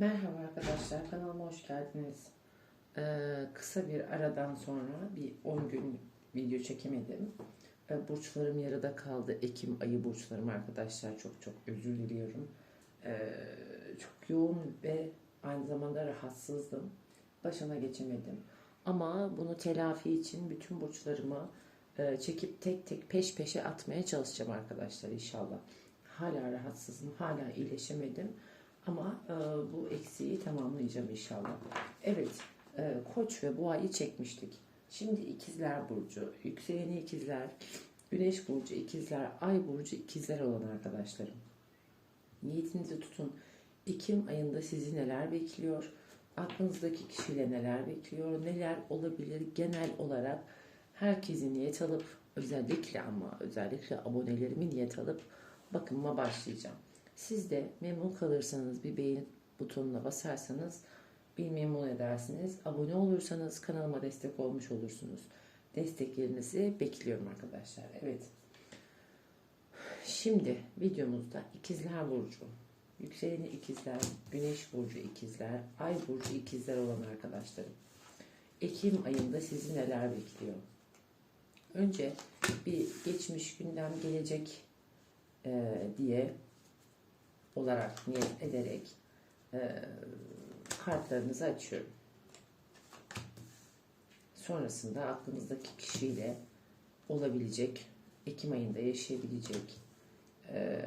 Merhaba arkadaşlar, kanalıma hoş geldiniz. Ee, kısa bir aradan sonra bir 10 gün video çekemedim. Ee, burçlarım yarıda kaldı. Ekim ayı burçlarım arkadaşlar. Çok çok özür diliyorum. Ee, çok yoğun ve aynı zamanda rahatsızdım. Başına geçemedim. Ama bunu telafi için bütün burçlarımı e, çekip tek tek peş peşe atmaya çalışacağım arkadaşlar inşallah. Hala rahatsızım, hala iyileşemedim. Ama e, bu eksiği tamamlayacağım inşallah. Evet, e, Koç ve Boğa'yı çekmiştik. Şimdi ikizler burcu, yükseleni ikizler, güneş burcu ikizler, ay burcu ikizler olan arkadaşlarım. Niyetinizi tutun. Ekim ayında sizi neler bekliyor? Aklınızdaki kişiyle neler bekliyor? Neler olabilir? Genel olarak herkesi niyet alıp özellikle ama özellikle abonelerimi niyet alıp bakımıma başlayacağım. Siz de memnun kalırsanız bir beğeni butonuna basarsanız bir memnun edersiniz. Abone olursanız kanalıma destek olmuş olursunuz. Desteklerinizi bekliyorum arkadaşlar. Evet. Şimdi videomuzda ikizler burcu, yükseleni ikizler, güneş burcu ikizler, ay burcu ikizler olan arkadaşlarım. Ekim ayında sizi neler bekliyor? Önce bir geçmiş gündem gelecek e, diye olarak niyet ederek e, kartlarınızı açıyorum. Sonrasında aklınızdaki kişiyle olabilecek, Ekim ayında yaşayabilecek e,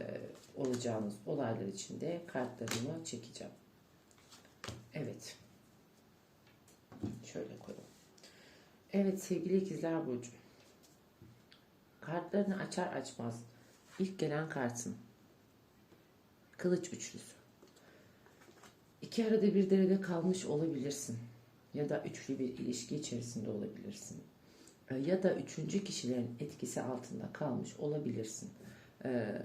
olacağınız olaylar için de kartlarımı çekeceğim. Evet. Şöyle koyalım. Evet sevgili ikizler Burcu. Kartlarını açar açmaz ilk gelen kartın kılıç üçlüsü. İki arada bir derede kalmış olabilirsin. Ya da üçlü bir ilişki içerisinde olabilirsin. Ee, Ya da üçüncü kişilerin etkisi altında kalmış olabilirsin. Ee,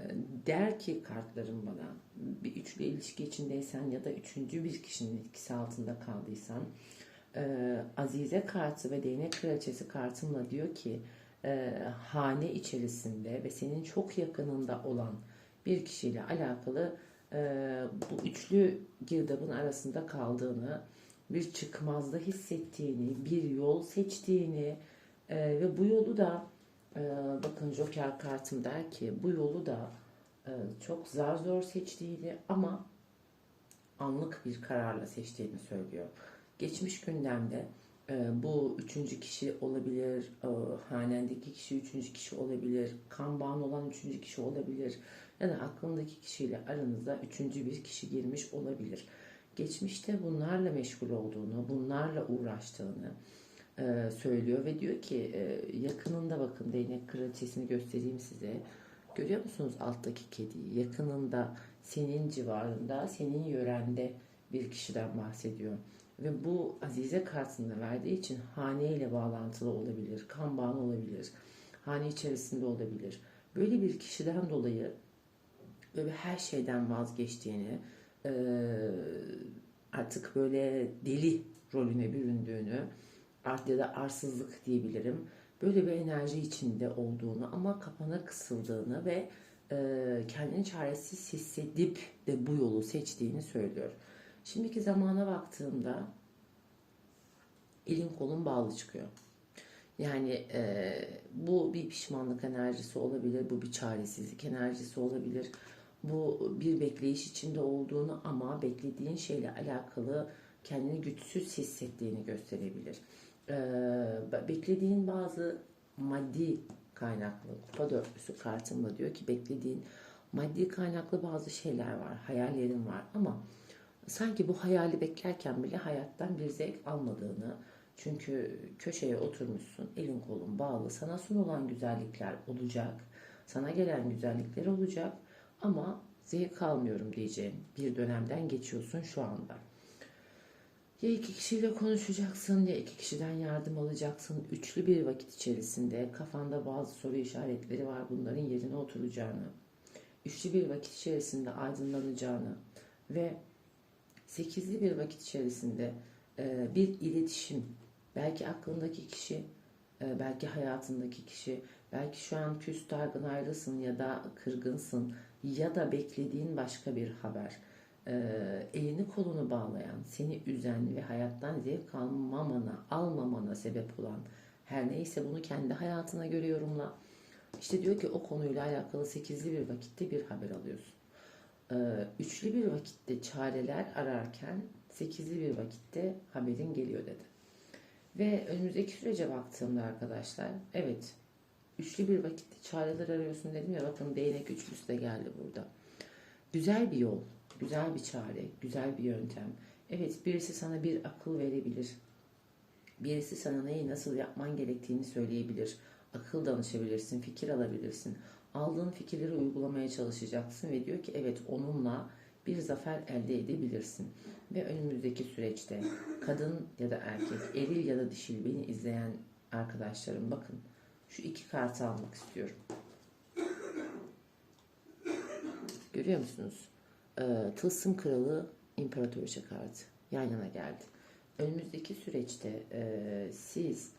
Der ki kartlarım bana bir üçlü ilişki içindeysen ya da üçüncü bir kişinin etkisi altında kaldıysan e, Azize kartı ve değnek kraliçesi kartımla diyor ki e, hane içerisinde ve senin çok yakınında olan bir kişiyle alakalı e, bu üçlü girdabın arasında kaldığını, bir çıkmazda hissettiğini, bir yol seçtiğini e, ve bu yolu da e, bakın Joker kartım der ki bu yolu da çok zar zor seçtiğini ama anlık bir kararla seçtiğini söylüyor. Geçmiş gündemde bu üçüncü kişi olabilir, e, hanendeki kişi üçüncü kişi olabilir, kan bağın olan üçüncü kişi olabilir ya da aklındaki kişiyle aranıza üçüncü bir kişi girmiş olabilir. Geçmişte bunlarla meşgul olduğunu, bunlarla uğraştığını e, söylüyor ve diyor ki e, yakınında bakın değnek kraliçesini göstereyim size. Görüyor musunuz alttaki kediyi? Yakınında, senin civarında, senin yörende bir kişiden bahsediyor. Ve bu Azize kartını verdiği için hane ile bağlantılı olabilir, kan bağı olabilir, hane içerisinde olabilir. Böyle bir kişiden dolayı böyle her şeyden vazgeçtiğini, e, artık böyle deli rolüne büründüğünü, ya da arsızlık diyebilirim. Böyle bir enerji içinde olduğunu ama kapana kısıldığını ve e, kendini çaresiz hissedip de bu yolu seçtiğini söylüyor. Şimdiki zamana baktığımda elin kolun bağlı çıkıyor. Yani e, bu bir pişmanlık enerjisi olabilir, bu bir çaresizlik enerjisi olabilir. Bu bir bekleyiş içinde olduğunu ama beklediğin şeyle alakalı kendini güçsüz hissettiğini gösterebilir. E, beklediğin bazı maddi kaynaklı kupa dörtlüsü kartımda diyor ki beklediğin maddi kaynaklı bazı şeyler var, hayallerin var ama sanki bu hayali beklerken bile hayattan bir zevk almadığını, çünkü köşeye oturmuşsun, elin kolun bağlı, sana sunulan güzellikler olacak, sana gelen güzellikler olacak ama zevk almıyorum diyeceğim bir dönemden geçiyorsun şu anda. Ya iki kişiyle konuşacaksın ya iki kişiden yardım alacaksın. Üçlü bir vakit içerisinde kafanda bazı soru işaretleri var bunların yerine oturacağını. Üçlü bir vakit içerisinde aydınlanacağını ve sekizli bir vakit içerisinde e, bir iletişim belki aklındaki kişi e, belki hayatındaki kişi belki şu an küs dargın ayrısın ya da kırgınsın ya da beklediğin başka bir haber e, elini kolunu bağlayan, seni üzen ve hayattan zevk almamana, almamana sebep olan her neyse bunu kendi hayatına göre yorumla. İşte diyor ki o konuyla alakalı sekizli bir vakitte bir haber alıyorsun. Ee, üçlü bir vakitte çareler ararken sekizli bir vakitte haberin geliyor dedi. Ve önümüzdeki sürece baktığımda arkadaşlar evet üçlü bir vakitte çareler arıyorsun dedim ya bakın değnek üçlüsü de geldi burada. Güzel bir yol, güzel bir çare, güzel bir yöntem. Evet birisi sana bir akıl verebilir. Birisi sana neyi nasıl yapman gerektiğini söyleyebilir. Akıl danışabilirsin, fikir alabilirsin. Aldığın fikirleri uygulamaya çalışacaksın ve diyor ki evet onunla bir zafer elde edebilirsin. Ve önümüzdeki süreçte kadın ya da erkek, eril ya da dişil beni izleyen arkadaşlarım bakın şu iki kartı almak istiyorum. Görüyor musunuz? Ee, Tılsım Kralı İmparatoriçe kartı yan yana geldi. Önümüzdeki süreçte e, siz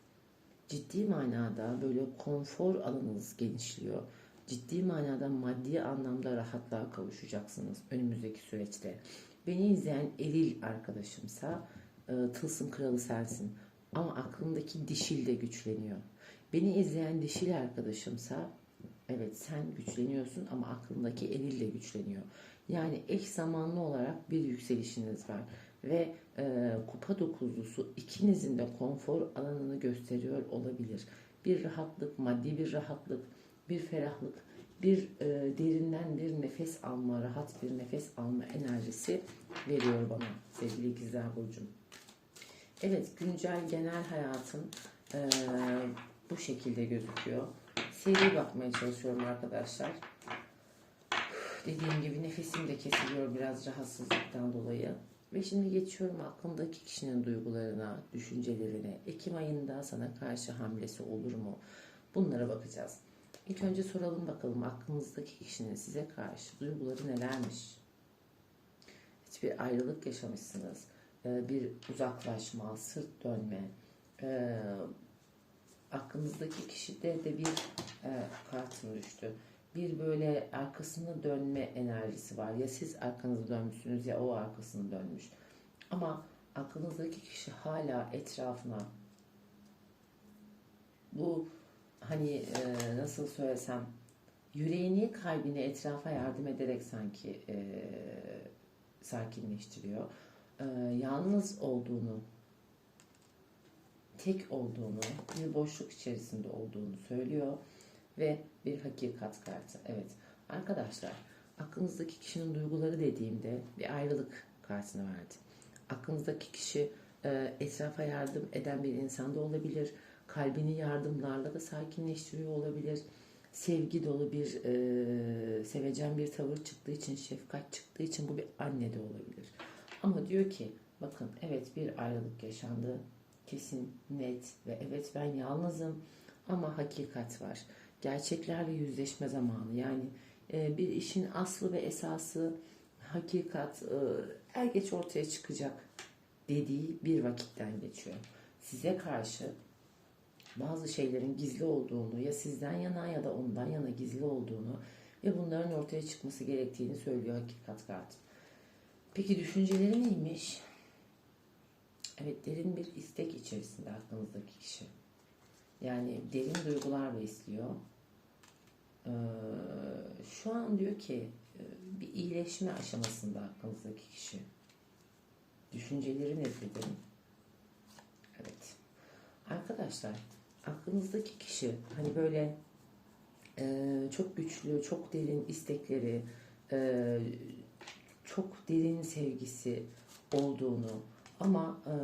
ciddi manada böyle konfor alanınız genişliyor. Ciddi manada maddi anlamda rahatlığa kavuşacaksınız önümüzdeki süreçte. Beni izleyen eril arkadaşımsa e, tılsım kralı sensin. Ama aklındaki dişil de güçleniyor. Beni izleyen dişil arkadaşımsa evet sen güçleniyorsun ama aklındaki eril de güçleniyor. Yani eş zamanlı olarak bir yükselişiniz var. Ve e, kupa dokuzlusu ikinizin de konfor alanını gösteriyor olabilir. Bir rahatlık, maddi bir rahatlık, bir ferahlık, bir e, derinden bir nefes alma, rahat bir nefes alma enerjisi veriyor bana sevgili ikizler burcum. Evet güncel genel hayatın e, bu şekilde gözüküyor. Seri bakmaya çalışıyorum arkadaşlar. Dediğim gibi nefesim de kesiliyor biraz rahatsızlıktan dolayı. Ve şimdi geçiyorum aklımdaki kişinin duygularına, düşüncelerine. Ekim ayında sana karşı hamlesi olur mu? Bunlara bakacağız. İlk önce soralım bakalım aklınızdaki kişinin size karşı duyguları nelermiş? Hiçbir ayrılık yaşamışsınız. Ee, Bir uzaklaşma, sırt dönme. Aklınızdaki kişide de bir e, kartım düştü. Bir böyle arkasını dönme enerjisi var. Ya siz arkanızı dönmüşsünüz ya o arkasını dönmüş. Ama aklınızdaki kişi hala etrafına bu hani e, nasıl söylesem yüreğini kalbini etrafa yardım ederek sanki e, sakinleştiriyor. E, yalnız olduğunu tek olduğunu, bir boşluk içerisinde olduğunu söylüyor ve bir hakikat kartı. Evet arkadaşlar aklınızdaki kişinin duyguları dediğimde bir ayrılık kartını verdi. Aklınızdaki kişi e, etrafa yardım eden bir insan da olabilir. Kalbini yardımlarla da sakinleştiriyor olabilir. Sevgi dolu bir, e, sevecen bir tavır çıktığı için, şefkat çıktığı için bu bir anne de olabilir. Ama diyor ki bakın evet bir ayrılık yaşandı kesin, net ve evet ben yalnızım ama hakikat var. Gerçeklerle yüzleşme zamanı. Yani e, bir işin aslı ve esası hakikat e, er geç ortaya çıkacak dediği bir vakitten geçiyor. Size karşı bazı şeylerin gizli olduğunu ya sizden yana ya da ondan yana gizli olduğunu ve bunların ortaya çıkması gerektiğini söylüyor hakikat kartı. Peki düşünceleri neymiş? Evet derin bir istek içerisinde aklınızdaki kişi. Yani derin duygular besliyor. Ee, şu an diyor ki e, bir iyileşme aşamasında aklınızdaki kişi. Düşünceleri ne dedim? Evet. Arkadaşlar aklınızdaki kişi hani böyle e, çok güçlü, çok derin istekleri, e, çok derin sevgisi olduğunu, ama e,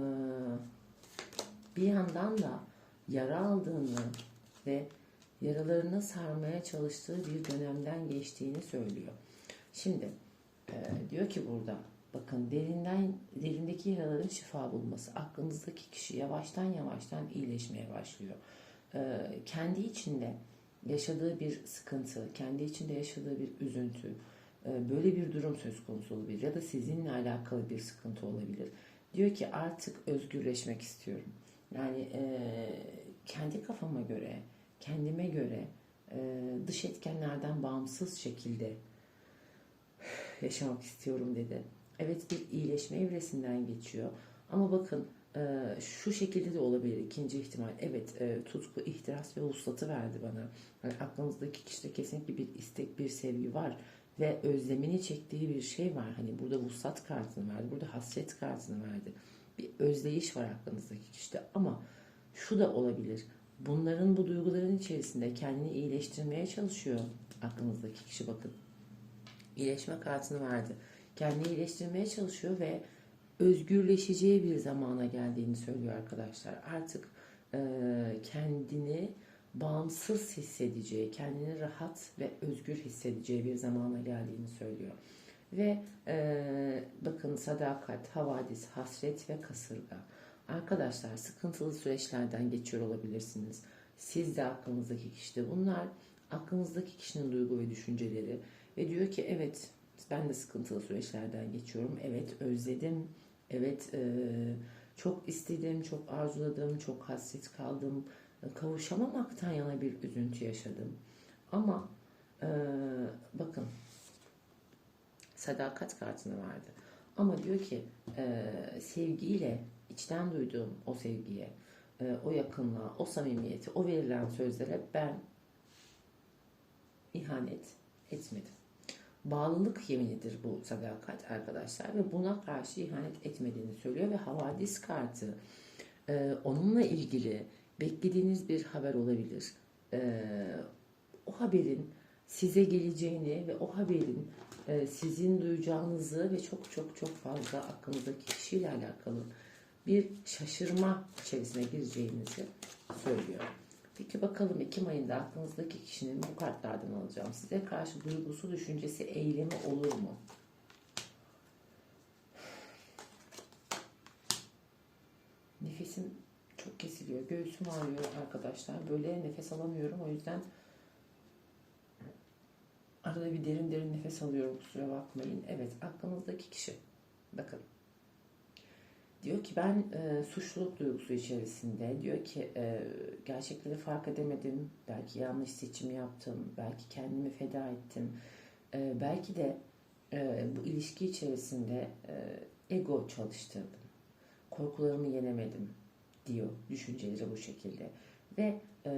bir yandan da yara aldığını ve yaralarını sarmaya çalıştığı bir dönemden geçtiğini söylüyor. Şimdi e, diyor ki burada bakın derinden derindeki yaraların şifa bulması aklınızdaki kişi yavaştan yavaştan iyileşmeye başlıyor. E, kendi içinde yaşadığı bir sıkıntı, kendi içinde yaşadığı bir üzüntü, e, böyle bir durum söz konusu olabilir ya da sizinle alakalı bir sıkıntı olabilir Diyor ki artık özgürleşmek istiyorum. Yani e, kendi kafama göre, kendime göre e, dış etkenlerden bağımsız şekilde yaşamak istiyorum dedi. Evet bir iyileşme evresinden geçiyor. Ama bakın e, şu şekilde de olabilir ikinci ihtimal. Evet e, tutku, ihtiras ve vuslatı verdi bana. Hani aklınızdaki kişide kesinlikle bir istek, bir sevgi var. Ve özlemini çektiği bir şey var. Hani burada vuslat kartını verdi. Burada hasret kartını verdi. Bir özleyiş var aklınızdaki kişide. Ama şu da olabilir. Bunların bu duyguların içerisinde kendini iyileştirmeye çalışıyor aklınızdaki kişi bakın. İyileşme kartını verdi. Kendini iyileştirmeye çalışıyor ve özgürleşeceği bir zamana geldiğini söylüyor arkadaşlar. Artık e, kendini bağımsız hissedeceği, kendini rahat ve özgür hissedeceği bir zamana geldiğini söylüyor. Ve e, bakın sadakat, havadis, hasret ve kasırga. Arkadaşlar sıkıntılı süreçlerden geçiyor olabilirsiniz. Siz de aklınızdaki kişi bunlar aklınızdaki kişinin duygu ve düşünceleri ve diyor ki evet ben de sıkıntılı süreçlerden geçiyorum. Evet özledim. Evet e, çok istedim, çok arzuladım, çok hasret kaldım. Kavuşamamaktan yana bir üzüntü yaşadım. Ama e, bakın sadakat kartını verdi. Ama diyor ki e, sevgiyle içten duyduğum o sevgiye, e, o yakınlığa, o samimiyeti, o verilen sözlere ben ihanet etmedim. Bağlılık yeminidir bu sadakat arkadaşlar ve buna karşı ihanet etmediğini söylüyor ve havadis kartı e, onunla ilgili beklediğiniz bir haber olabilir. E, o haberin size geleceğini ve o haberin e, sizin duyacağınızı ve çok çok çok fazla aklınızdaki kişiyle alakalı bir şaşırma içerisine gireceğinizi söylüyor. Peki bakalım Ekim ayında aklınızdaki kişinin bu kartlardan alacağım. Size karşı duygusu, düşüncesi, eylemi olur mu? Nefesim çok kesiliyor. Göğsüm ağrıyor arkadaşlar. Böyle nefes alamıyorum. O yüzden arada bir derin derin nefes alıyorum. Kusura bakmayın. Evet aklınızdaki kişi. Bakın. Diyor ki ben e, suçluluk duygusu içerisinde. Diyor ki e, gerçekleri fark edemedim. Belki yanlış seçim yaptım. Belki kendimi feda ettim. E, belki de e, bu ilişki içerisinde e, ego çalıştırdım. Korkularımı yenemedim diyor düşünceleri bu şekilde. Ve e,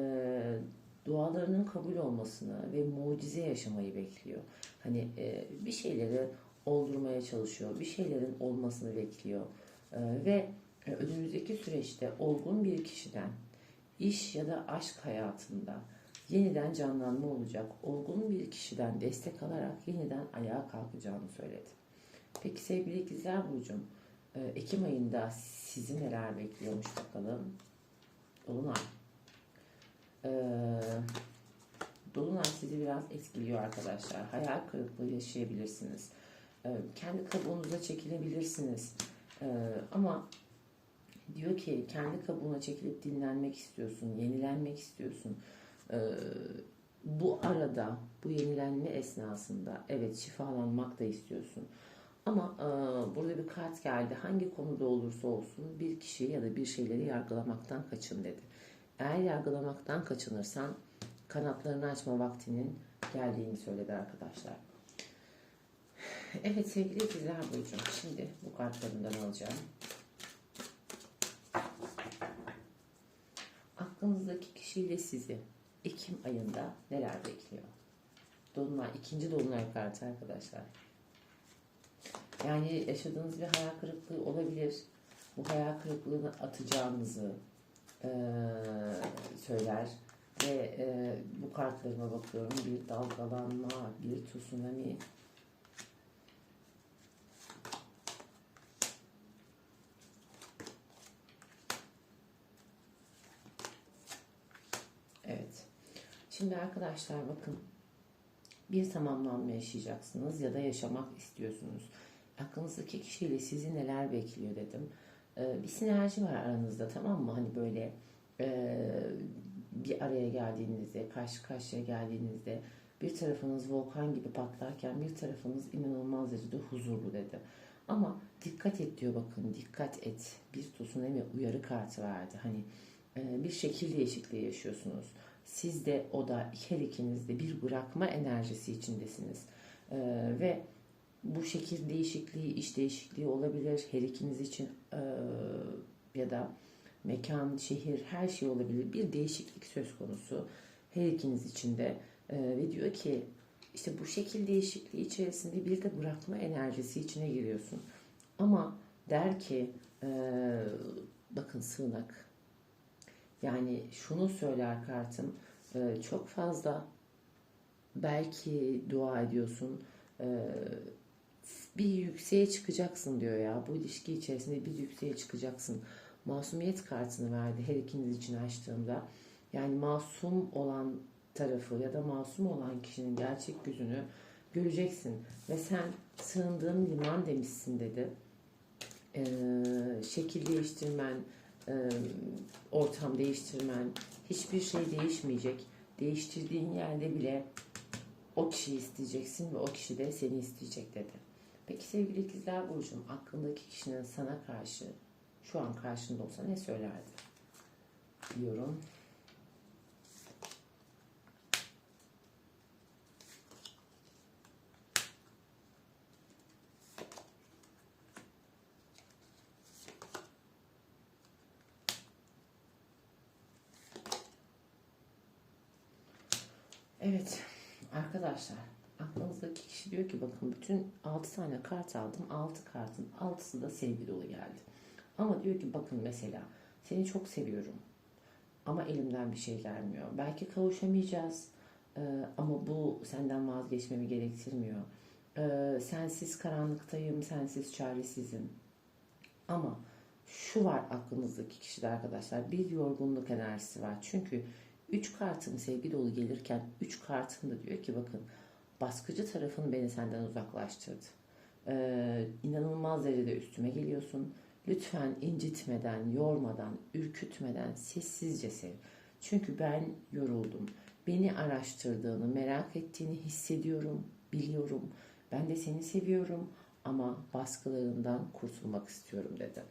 dualarının kabul olmasını ve mucize yaşamayı bekliyor. Hani e, bir şeyleri oldurmaya çalışıyor. Bir şeylerin olmasını bekliyor. Ee, ve e, önümüzdeki süreçte olgun bir kişiden iş ya da aşk hayatında yeniden canlanma olacak. Olgun bir kişiden destek alarak yeniden ayağa kalkacağını söyledi. Peki sevgili ikizler Burcu'm e, Ekim ayında sizi neler bekliyormuş bakalım. Dolunay. Ee, Dolunay sizi biraz etkiliyor arkadaşlar. Hayal kırıklığı yaşayabilirsiniz. Ee, kendi kabuğunuza çekilebilirsiniz. Ee, ama diyor ki kendi kabuğuna çekilip dinlenmek istiyorsun, yenilenmek istiyorsun. Ee, bu arada, bu yenilenme esnasında evet şifalanmak da istiyorsun. Ama e, burada bir kart geldi. Hangi konuda olursa olsun bir kişiyi ya da bir şeyleri yargılamaktan kaçın dedi. Eğer yargılamaktan kaçınırsan kanatlarını açma vaktinin geldiğini söyledi arkadaşlar. Evet sevgili ikizler Burcu'm şimdi bu kartlarından alacağım. Aklınızdaki kişiyle sizi Ekim ayında neler bekliyor? Dolunay, ikinci Dolunay kartı arkadaşlar. Yani yaşadığınız bir hayal kırıklığı olabilir. Bu hayal kırıklığını atacağınızı e, söyler. Ve e, bu kartlarıma bakıyorum. Bir dalgalanma, bir tsunami, Şimdi arkadaşlar bakın bir tamamlanma yaşayacaksınız ya da yaşamak istiyorsunuz. Aklınızdaki kişiyle sizi neler bekliyor dedim. Ee, bir sinerji var aranızda tamam mı? Hani böyle e, bir araya geldiğinizde, karşı karşıya geldiğinizde bir tarafınız volkan gibi patlarken bir tarafınız inanılmaz derecede huzurlu dedi. Ama dikkat et diyor bakın dikkat et. Bir tsunami uyarı kartı verdi. Hani e, bir şekil değişikliği yaşıyorsunuz siz de o da her ikiniz de bir bırakma enerjisi içindesiniz. Ee, ve Bu şekil değişikliği, iş değişikliği olabilir. Her ikiniz için ya da mekan, şehir her şey olabilir. Bir değişiklik söz konusu. Her ikiniz için de ve diyor ki işte bu şekil değişikliği içerisinde bir de bırakma enerjisi içine giriyorsun. Ama der ki bakın sığınak yani şunu söyler kartım çok fazla belki dua ediyorsun bir yükseğe çıkacaksın diyor ya. Bu ilişki içerisinde bir yükseğe çıkacaksın. Masumiyet kartını verdi her ikiniz için açtığımda. Yani masum olan tarafı ya da masum olan kişinin gerçek yüzünü göreceksin. Ve sen sığındığın liman demişsin dedi. Ee, şekil değiştirmen, e, ortam değiştirmen, hiçbir şey değişmeyecek. Değiştirdiğin yerde bile o kişiyi isteyeceksin ve o kişi de seni isteyecek dedi. Peki sevgili ikizler Burcu'm aklındaki kişinin sana karşı şu an karşında olsa ne söylerdi? Diyorum. Evet arkadaşlar aklınızdaki kişi diyor ki bakın bütün 6 tane kart aldım. 6 kartın 6'sı da sevgi dolu geldi. Ama diyor ki bakın mesela seni çok seviyorum. Ama elimden bir şey gelmiyor. Belki kavuşamayacağız. Ama bu senden vazgeçmemi gerektirmiyor. Sensiz karanlıktayım, sensiz çaresizim. Ama şu var aklınızdaki kişide arkadaşlar bir yorgunluk enerjisi var. Çünkü 3 kartın sevgi dolu gelirken 3 kartın da diyor ki bakın baskıcı tarafın beni senden uzaklaştırdı. Ee, inanılmaz derecede üstüme geliyorsun. Lütfen incitmeden, yormadan, ürkütmeden sessizce sev. Çünkü ben yoruldum. Beni araştırdığını, merak ettiğini hissediyorum, biliyorum. Ben de seni seviyorum ama baskılarından kurtulmak istiyorum dedi.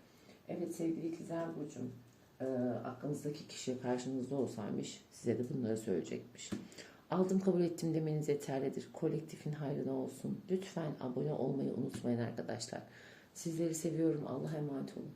Evet sevgili ikizler Burcu'm, e, aklınızdaki kişi karşınızda olsaymış size de bunları söyleyecekmiş. Aldım kabul ettim demeniz yeterlidir. Kolektifin hayrına olsun. Lütfen abone olmayı unutmayın arkadaşlar. Sizleri seviyorum. Allah'a emanet olun.